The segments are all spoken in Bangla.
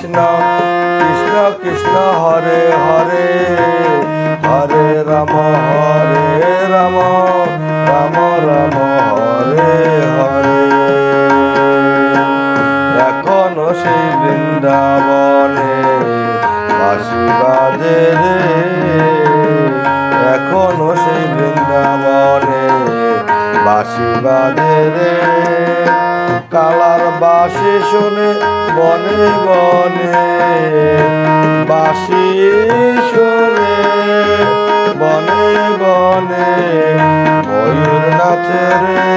কৃষ্ণ কৃষ্ণ কৃষ্ণ, হরে হরে হরে রাম হরে রাম রাম রাম, হরে হরে। এখনও সেই বৃন্দাবনে বাসি বাজে রে। এখনও সেই বৃন্দাবনে বাসি বাজে রে। কালার বাসি শুনে বনে বনে বাসি শুনে বনে বনে ময়ূর নাচে রে।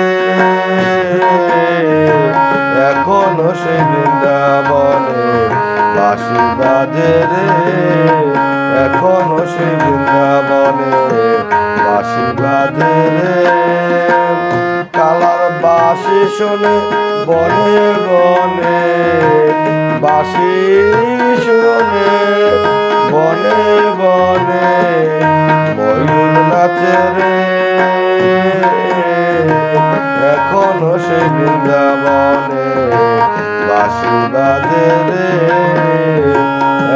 এখনও সেই বৃন্দাবনে বাসি বাজে রে। এখনও সেই বৃন্দাবনে বাসি বাজে রে। বাসি শুনে, বনে বনে বাসি শুনে, বনে বনে, ময়ূর নাচে রে। এখনও সেই বৃন্দাবনে বাসি বাজে রে।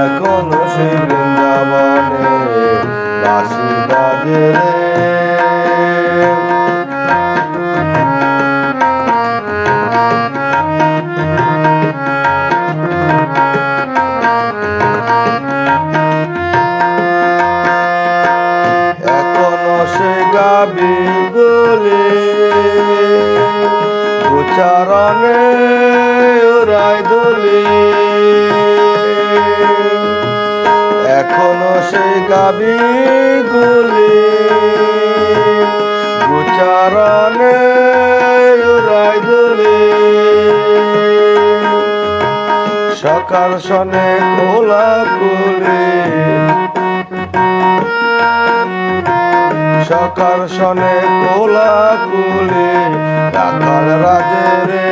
এখনও সেই উচ্চারণে উড়াই দলি এখনও সেই গাবি গলে সকাল সনে কোলা কুলি সকাল সনে কোলা কুলি রাখাল রাজে রে।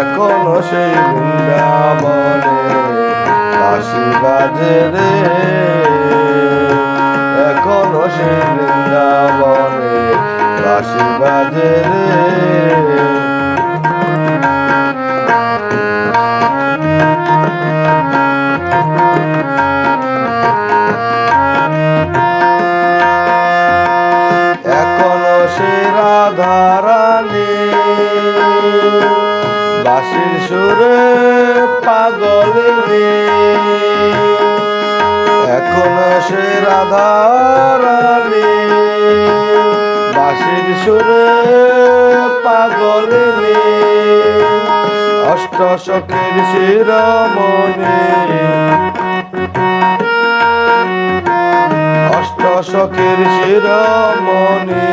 এখনও সেই বৃন্দাবনে বাসি বাজে রে। এখনও সেই বৃন্দাবনে বাসি বাজে রে। সুরে পাগল রে। এখনও সে রাধারানী বাসির সুরে পাগল রে। অষ্ট সখীর শিরমণি। অষ্ট সখীর শিরমণি।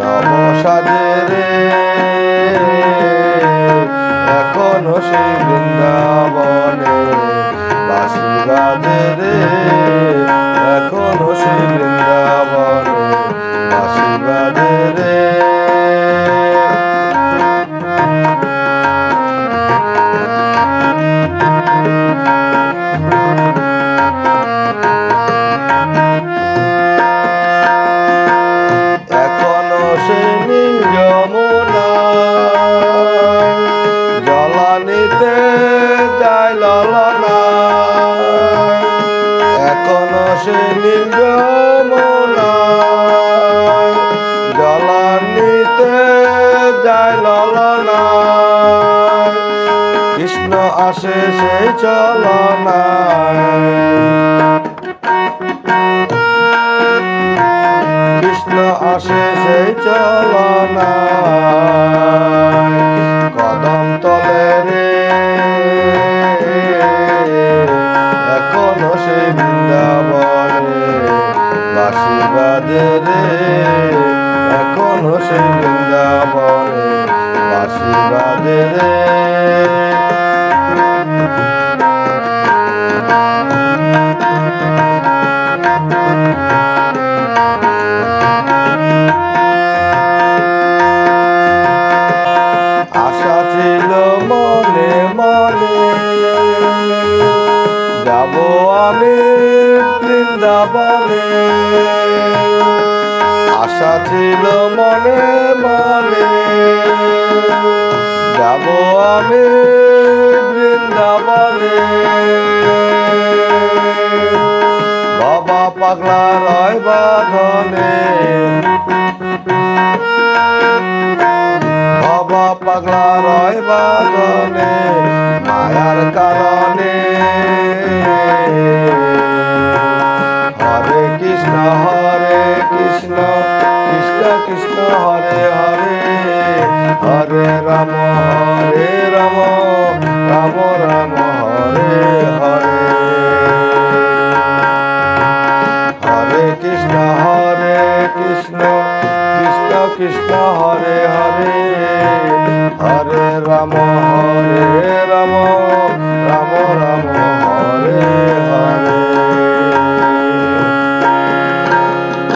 নব সাজে রে। সেই বৃন্দাবনে বাসি বাজে রে এখনও সেই বৃন্দাবনে বাসি বাজে রে এখনও সে নীল কৃষ্ণ আসে সেই চলনা কদম তলে রে। এখনও সেই বৃন্দাবনে বাসি বাজে রে। এখনও সেই বৃন্দাবনে বাসি বাজে রে। আশা ছিল মনে মনে যাব আমি আশা ছিল মনে মনে পাগলা রয় বাঁধনে ভব পাগলা রয় বাঁধনে রাম